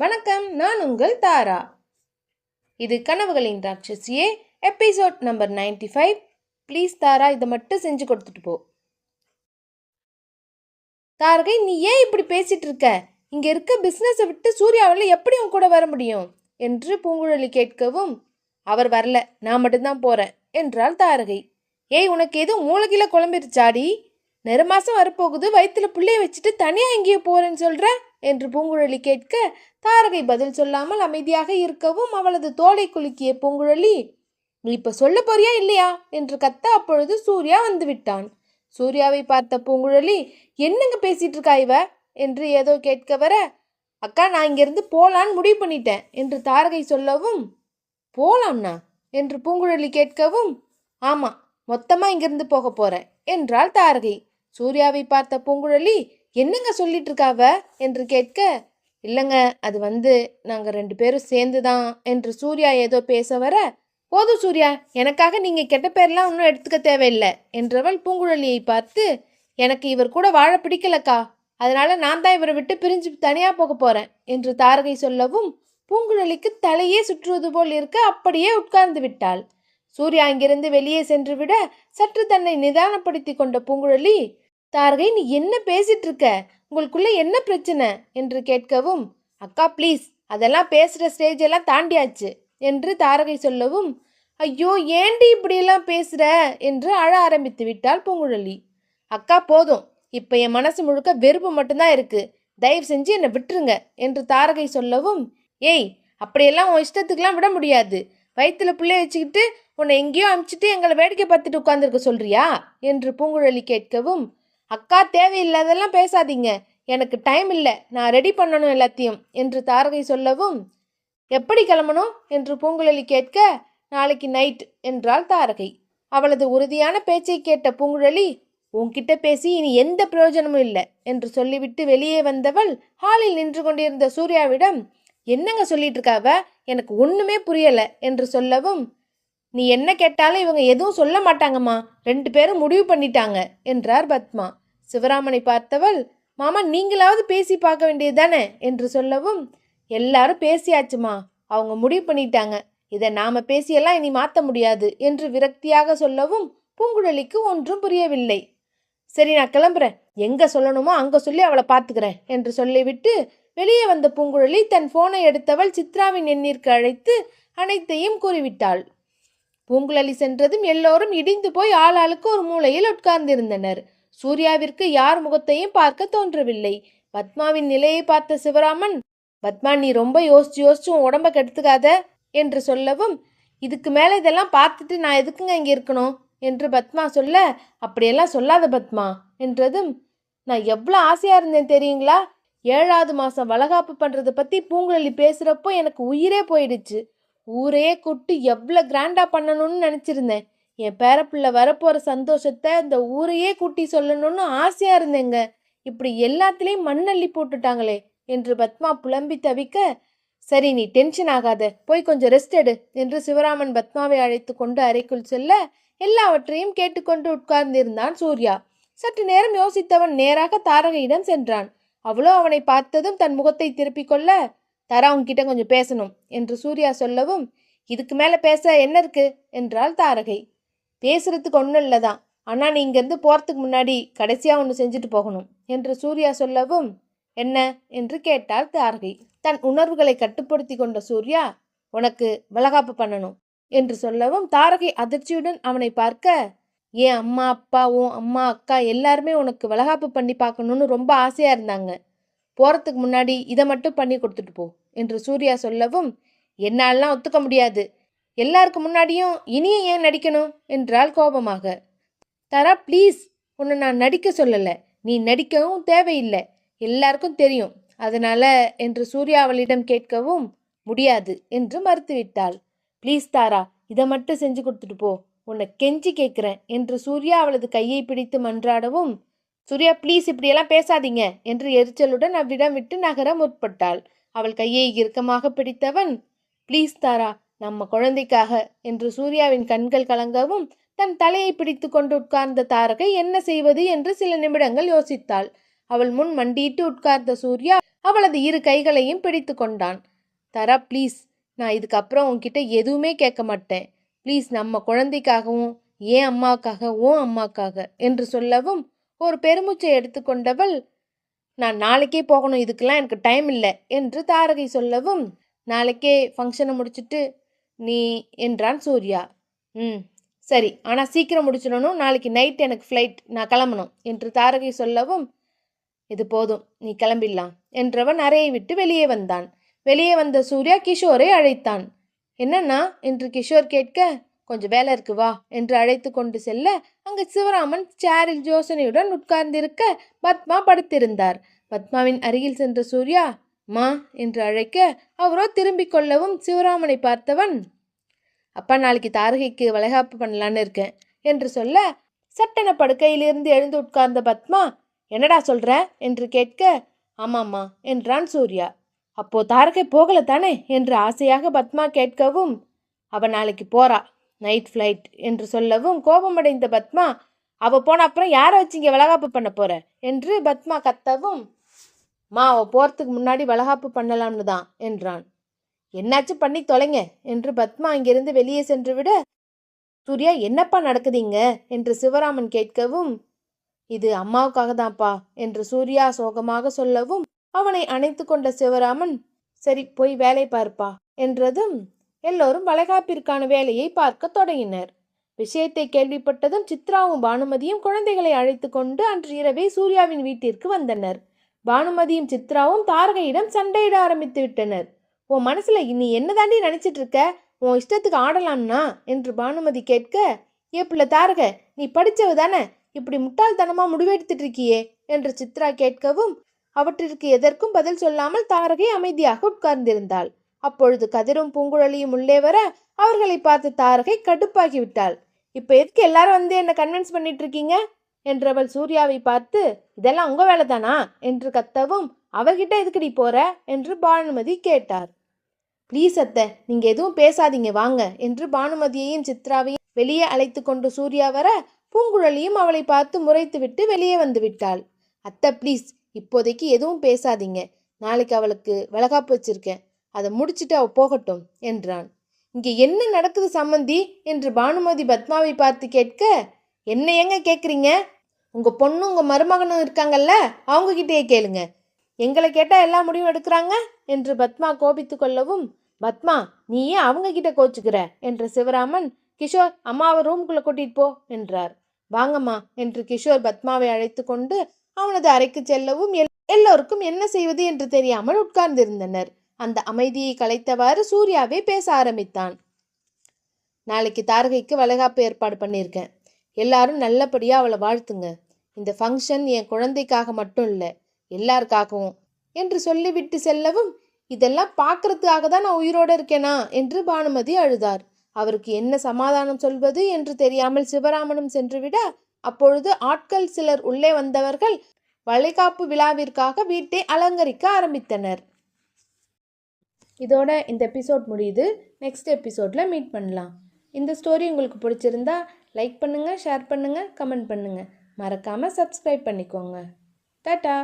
வணக்கம் நான் உங்கள் தாரா. இது கனவுகளின் ராட்சசியே episode number 95 five please Tara இதை மட்டும் செஞ்சு கொடுத்துட்டு போ. தாரகை நீ ஏன் இப்படி பேசிட்டு இருக்க? இங்க இருக்க பிஸ்னஸை விட்டு சூர்யாவில் எப்படி உன் கூட வர முடியும்? என்று பூங்குழலி கேட்கவும் அவர் வரல நான் மட்டும்தான் போறேன் என்றாள் தாரகை. ஏய் உனக்கு எதுவும் மூளைகில குழம்பிருச்சாடி நெருமாசம் வரப்போகுது வயிற்றுல பிள்ளைய வச்சுட்டு தனியாக எங்கேயோ போறேன்னு சொல்ற? என்று பூங்குழலி கேட்க தாரகை பதில் சொல்லாமல் அமைதியாக இருக்கவும் அவளது தோலை குலுக்கிய பூங்குழலி நீ இப்போ சொல்ல போறியா இல்லையா? என்று கத்த அப்பொழுது சூர்யா வந்துவிட்டான் சூர்யாவை பார்த்த பூங்குழலி என்னங்க பேசிட்டு இருக்கா இவ? என்று ஏதோ கேட்க வர அக்கா நான் இங்கிருந்து போலான்னு முடிவு பண்ணிட்டேன் என்று தாரகை சொல்லவும் போலாம்னா? என்று பூங்குழலி கேட்கவும் ஆமா மொத்தமா இங்கிருந்து போக போறேன் என்றாள் தாரகை. சூர்யாவை பார்த்த பூங்குழலி என்னங்க சொல்லிட்டு இருக்காவ என்று கேட்க இல்லைங்க அது வந்து நாங்கள் ரெண்டு பேரும் சேர்ந்து தான் என்று சூர்யா ஏதோ பேச வர போதும் சூர்யா எனக்காக நீங்கள் கெட்ட பேர்லாம் ஒன்றும் எடுத்துக்க தேவையில்லை. என்றவள் பூங்குழலியை பார்த்து எனக்கு இவர் கூட வாழ பிடிக்கலக்கா. அதனால நான் தான் இவரை விட்டு பிரிஞ்சு தனியாக போக போகிறேன் என்று தாரகை சொல்லவும் பூங்குழலிக்கு தலையே சுற்றுவது போல் இருக்க அப்படியே உட்கார்ந்து விட்டாள். சூர்யா அங்கிருந்து வெளியே சென்று விட சற்று தன்னை நிதானப்படுத்தி கொண்ட பூங்குழலி தாரகை நீ என்ன பேசிட்டு இருக்க உங்களுக்குள்ள என்ன பிரச்சனை? என்று கேட்கவும் அக்கா ப்ளீஸ் அதெல்லாம் பேசுகிற ஸ்டேஜ் எல்லாம் தாண்டியாச்சு என்று தாரகை சொல்லவும் ஐயோ ஏண்டி இப்படியெல்லாம் பேசுகிற என்று அழ ஆரம்பித்து விட்டாள் பூங்குழலி. அக்கா போதும். இப்போ என் மனசு முழுக்க வெறுப்பு மட்டும்தான் இருக்கு. தயவு செஞ்சு என்னை விட்டுருங்க என்று தாரகை சொல்லவும் ஏய் அப்படியெல்லாம் உன் இஷ்டத்துக்கெல்லாம் விட முடியாது. வயிற்றுல பிள்ளைய வச்சுக்கிட்டு உன்னை எங்கேயோ அமுச்சிட்டு எங்களை வேடிக்கை பார்த்துட்டு உட்காந்துருக்க சொல்றியா? என்று பூங்குழலி கேட்கவும் அக்கா தேவையில்லாதெல்லாம் பேசாதீங்க. எனக்கு டைம் இல்லை. நான் ரெடி பண்ணணும் எல்லாத்தையும் என்று தாரகை சொல்லவும் எப்படி கிளம்பணும்? என்று பூங்குழலி கேட்க நாளைக்கு நைட் என்றாள் தாரகை. அவளது உறுதியான பேச்சை கேட்ட பூங்குழலி உன்கிட்ட பேசி இனி எந்த பிரயோஜனமும் இல்லை என்று சொல்லிவிட்டு வெளியே வந்தவள் ஹாலில் நின்று கொண்டிருந்த சூர்யாவிடம் என்னங்க சொல்லிட்டு இருக்காவ? எனக்கு ஒண்ணுமே புரியல என்று சொல்லவும் நீ என்ன கேட்டாலும் இவங்க எதுவும் சொல்ல மாட்டாங்கம்மா. ரெண்டு பேரும் முடிவு பண்ணிட்டாங்க என்றார் பத்மா. சிவராமனை பார்த்தவள் மாமா நீங்களாவது பேசி பார்க்க வேண்டியது தானே என்று சொல்லவும் எல்லாரும் பேசியாச்சுமா. அவங்க முடிவு பண்ணிட்டாங்க. இதை நாம பேசியெல்லாம் இனி மாற்ற முடியாது என்று விரக்தியாக சொல்லவும் பூங்குழலிக்கு ஒன்றும் புரியவில்லை. சரி நான் கிளம்புறேன். எங்க சொல்லணுமோ அங்க சொல்லி அவளை பார்த்துக்கிறேன் என்று சொல்லிவிட்டு வெளியே வந்த பூங்குழலி தன் போனை எடுத்தவள் சித்ராவின் எண்ணிற்கு அழைத்து அனைத்தையும் கூறிவிட்டாள். பூங்குழலி சென்றதும் எல்லோரும் இடிந்து போய் ஆளாளுக்கு ஒரு மூலையில் உட்கார்ந்திருந்தனர். சூர்யாவிற்கு யார் முகத்தையும் பார்க்க தோன்றவில்லை. பத்மாவின் நிலையை பார்த்த சிவராமன் பத்மா நீ ரொம்ப யோசிச்சு யோசிச்சு உன் உடம்ப கெடுத்துக்காத என்று சொல்லவும் இதுக்கு மேலே இதெல்லாம் பார்த்துட்டு நான் எதுக்குங்க இங்கே இருக்கணும்? என்று பத்மா சொல்ல அப்படியெல்லாம் சொல்லாத பத்மா என்றதும் நான் எவ்வளோ ஆசையாக இருந்தேன் தெரியுங்களா? ஏழாவது மாதம் வளகாப்பு பண்ணுறதை பற்றி பூங்குழலி பேசுகிறப்போ எனக்கு உயிரே போயிடுச்சு. ஊரே கூட்டு எவ்வளோ கிராண்டாக பண்ணணும்னு நினச்சிருந்தேன். என் பேரப்பிள்ளை வரப்போகிற சந்தோஷத்தை இந்த ஊரையே கூட்டி சொல்லணும்னு ஆசையாக இருந்தேங்க. இப்படி எல்லாத்துலேயும் மண்ணள்ளி போட்டுட்டாங்களே என்று பத்மா புலம்பி தவிக்க சரி நீ டென்ஷன் ஆகாத. போய் கொஞ்சம் ரெஸ்ட் எடு என்று சிவராமன் பத்மாவை அழைத்து கொண்டு அறைக்குள் செல்ல எல்லாவற்றையும் கேட்டுக்கொண்டு உட்கார்ந்திருந்தான் சூர்யா. சற்று நேரம் யோசித்தவன் நேராக தாரகையிடம் சென்றான். அவளோ அவனை பார்த்ததும் தன் முகத்தை திருப்பிக் கொள்ள தாரா உன்கிட்ட கொஞ்சம் பேசணும் என்று சூர்யா சொல்லவும் இதுக்கு மேலே பேச என்ன இருக்கு? என்றாள் தாரகை. பேசுறதுக்கு ஒன்றும் இல்லை தான். ஆனால் நீ இங்கேருந்து போகிறதுக்கு முன்னாடி கடைசியாக ஒன்று செஞ்சுட்டு போகணும் என்று சூர்யா சொல்லவும் என்ன? என்று கேட்டாள் தாரகை. தன் உணர்வுகளை கட்டுப்படுத்தி கொண்ட சூர்யா உனக்கு வளகாப்பு பண்ணணும் என்று சொல்லவும் தாரகை அதிர்ச்சியுடன் அவனை பார்க்க ஏன் அம்மா அப்பா உன் அம்மா அக்கா எல்லாருமே உனக்கு வளகாப்பு பண்ணி பார்க்கணும்னு ரொம்ப ஆசையாக இருந்தாங்க. போகிறதுக்கு முன்னாடி இதை மட்டும் பண்ணி கொடுத்துட்டு போ என்று சூர்யா சொல்லவும் என்னாலலாம் ஒத்துக்க முடியாது. எல்லாருக்கு முன்னாடியும் இனியும் ஏன் நடிக்கணும்? என்றாள் கோபமாக. தரா ப்ளீஸ் உன்னை நான் நடிக்க சொல்லலை. நீ நடிக்கவும் தேவையில்லை. எல்லாருக்கும் தெரியும். அதனால என்று சூர்யா அவளிடம் கேட்கவும் முடியாது என்று மறுத்துவிட்டாள். ப்ளீஸ் தாரா இதை மட்டும் செஞ்சு கொடுத்துட்டு போ. உன்னை கெஞ்சி கேட்குறேன் என்று சூர்யா அவளது கையை பிடித்து மன்றாடவும் சூர்யா ப்ளீஸ் இப்படியெல்லாம் பேசாதீங்க என்று எரிச்சலுடன் அவ்விடம் விட்டு நகர முற்பட்டாள். அவள் கையை இறுக்கமாக பிடித்தவன் ப்ளீஸ் தாரா நம்ம குழந்தைக்காக என்று சூர்யாவின் கண்கள் கலங்கவும் தன் தலையை பிடித்து கொண்டு உட்கார்ந்த தாரகை என்ன செய்வது என்று சில நிமிடங்கள் யோசித்தாள். அவள் முன் மண்டியிட்டு உட்கார்ந்த சூர்யா அவளது இரு கைகளையும் பிடித்து கொண்டான். தரா ப்ளீஸ் நான் இதுக்கப்புறம் உன்கிட்ட எதுவுமே கேட்க மாட்டேன். ப்ளீஸ் நம்ம குழந்தைக்காகவும் ஏன் அம்மாவுக்காக ஓ அம்மாக்காக என்று சொல்லவும் ஒரு பெருமூச்சை எடுத்துக்கொண்டவள் நான் நாளைக்கே போகணும். இதுக்கெல்லாம் எனக்கு டைம் இல்லை என்று தாரகை சொல்லவும் நாளைக்கே ஃபங்க்ஷனை முடிச்சுட்டு நீ என்றான் சூர்யா. ம் சரி. ஆனால் சீக்கிரம் முடிச்சிடணும். நாளைக்கு நைட் எனக்கு ஃப்ளைட் நான் கிளம்பணும் என்று தாரகை சொல்லவும் இது போதும். நீ கிளம்பிடலாம் என்றவன் அறையை விட்டு வெளியே வந்தான். வெளியே வந்த சூர்யா கிஷோரை அழைத்தான். என்னன்னா என்று கிஷோர் கேட்க கொஞ்சம் வேலை இருக்கு வா என்று அழைத்து கொண்டு செல்ல அங்கு சிவராமன் சேரில் யோசனையுடன் உட்கார்ந்திருக்க பத்மா படுத்திருந்தார். பத்மாவின் அருகில் சென்ற சூர்யா மா என்று அழைக்க அவரோ திரும்பிக் கொள்ளவும் சிவராமனை பார்த்தவன் அப்பா நாளைக்கு தாரகைக்கு வளைகாப்பு பண்ணலான்னு இருக்கேன் என்று சொல்ல சட்டென படுக்கையிலிருந்து எழுந்து உட்கார்ந்த பத்மா என்னடா சொல்ற? என்று கேட்க ஆமாம்மா என்றான் சூர்யா. அப்போ தாரகை போகல தானே? என்று ஆசையாக பத்மா கேட்கவும் அவ நாளைக்கு போறா நைட் ஃப்ளைட் என்று சொல்லவும் கோபமடைந்த பத்மா அவ போன அப்புறம் யாரை வச்சு இங்கே வளகாப்பு பண்ண போற? என்று பத்மா கத்தவும் மா அவ போகிறதுக்கு முன்னாடி வளகாப்பு பண்ணலாம்னு தான் என்றான். என்னாச்சும் பண்ணி தொலைங்க என்று பத்மா அங்கிருந்து வெளியே சென்று விட சூர்யா என்னப்பா நடக்குதீங்க? என்று சிவராமன் கேட்கவும் இது அம்மாவுக்காக தான்ப்பா என்று சூர்யா சோகமாக சொல்லவும் அவனை அணைத்து கொண்ட சிவராமன் சரி போய் வேலை பார்ப்பா என்றதும் எல்லோரும் வளைகாப்பிற்கான வேலையை பார்க்க தொடங்கினர். விஷயத்தை கேள்விப்பட்டதும் சித்ராவும் பானுமதியும் குழந்தைகளை அழைத்து கொண்டு அன்று இரவே சூர்யாவின் வீட்டிற்கு வந்தனர். பானுமதியும் சித்ராவும் தாரகையிடம் சண்டையிட ஆரம்பித்து விட்டனர். உன் மனசுல நீ என்ன தாண்டி நினைச்சிட்டு இருக்க உன் இஷ்டத்துக்கு ஆடலாம்னா? என்று பானுமதி கேட்க ஏப்புல தாரக நீ படிச்சவ தானே? இப்படி முட்டாள்தனமா முடிவெடுத்துட்டு இருக்கியே? என்று சித்ரா கேட்கவும் அவற்றிற்கு எதற்கும் பதில் சொல்லாமல் தாரகை அமைதியாக உட்கார்ந்திருந்தாள். அப்பொழுது கதிரும் பூங்குழலியும் உள்ளே வர அவர்களை பார்த்து தாரகை கடுப்பாகிவிட்டாள் இப்போ எதுக்கு எல்லாரும் வந்து என்னை கன்வின்ஸ் பண்ணிட்டு இருக்கீங்க? என்றவள் சூர்யாவை பார்த்து இதெல்லாம் உங்க வேலை தானா என்று கத்தவும் அவகிட்ட எதுக்குடி போற? என்று பானுமதி கேட்டார். ப்ளீஸ் அத்தை நீங்க எதுவும் பேசாதீங்க வாங்க என்று பானுமதியையும் சித்ராவையும் வெளியே அழைத்து கொண்டு சூர்யா வர பூங்குழலியும் அவளை பார்த்து முறைத்துவிட்டு வெளியே வந்து விட்டாள். அத்தை ப்ளீஸ் இப்போதைக்கு எதுவும் பேசாதீங்க. நாளைக்கு அவளுக்கு வளகாப்பு வச்சிருக்கேன். அதை முடிச்சிட்டு அவ போகட்டும் என்றான். இங்கே என்ன நடக்குது சம்மந்தி என்று பானுமதி பத்மாவை பார்த்து கேட்க என்ன ஏங்க கேட்குறீங்க உங்கள் பொண்ணும் உங்கள் மருமகனும் இருக்காங்கல்ல அவங்க கிட்டேயே கேளுங்க. எங்களை கேட்டால் எல்லா முடிவும் எடுக்கிறாங்க? என்று பத்மா கோபித்து கொள்ளவும் பத்மா நீ ஏன் அவங்க கோச்சுக்கிற என்ற சிவராமன் கிஷோர் அம்மாவை ரூம்குள்ளே கூட்டிகிட்டு போ என்றார். வாங்கம்மா என்று கிஷோர் பத்மாவை அழைத்து கொண்டு அவனது அறைக்கு செல்லவும் எல்- எல்லோருக்கும் என்ன செய்வது என்று தெரியாமல் உட்கார்ந்திருந்தனர். அந்த அமைதியை கலைத்தவாறு சூர்யாவே பேச ஆரம்பித்தான். நாளைக்கு தாரகைக்கு வளைகாப்பு ஏற்பாடு பண்ணியிருக்கேன். எல்லாரும் நல்லபடியாக அவளை வாழ்த்துங்க. இந்த ஃபங்க்ஷன் என் குழந்தைக்காக மட்டும் இல்லை எல்லாருக்காகவும் என்று சொல்லிவிட்டு செல்லவும் இதெல்லாம் பார்க்கறதுக்காக தான் நான் உயிரோடு இருக்கேனா? என்று பானுமதி அழுதார். அவருக்கு என்ன சமாதானம் சொல்வது? என்று தெரியாமல் சிவராமனும் சென்றுவிட அப்பொழுது ஆட்கள் சிலர் உள்ளே வந்தவர்கள் வளைகாப்பு விழாவிற்காக வீட்டை அலங்கரிக்க ஆரம்பித்தனர். இதோட இந்த எபிசோட் முடியுது. நெக்ஸ்ட் எபிசோடில் மீட் பண்ணலாம். இந்த ஸ்டோரி உங்களுக்கு பிடிச்சிருந்தா லைக் பண்ணுங்கள் ஷேர் பண்ணுங்கள் கமெண்ட் பண்ணுங்கள் மறக்காமல் சப்ஸ்கிரைப் பண்ணிக்கோங்க. டாட்டா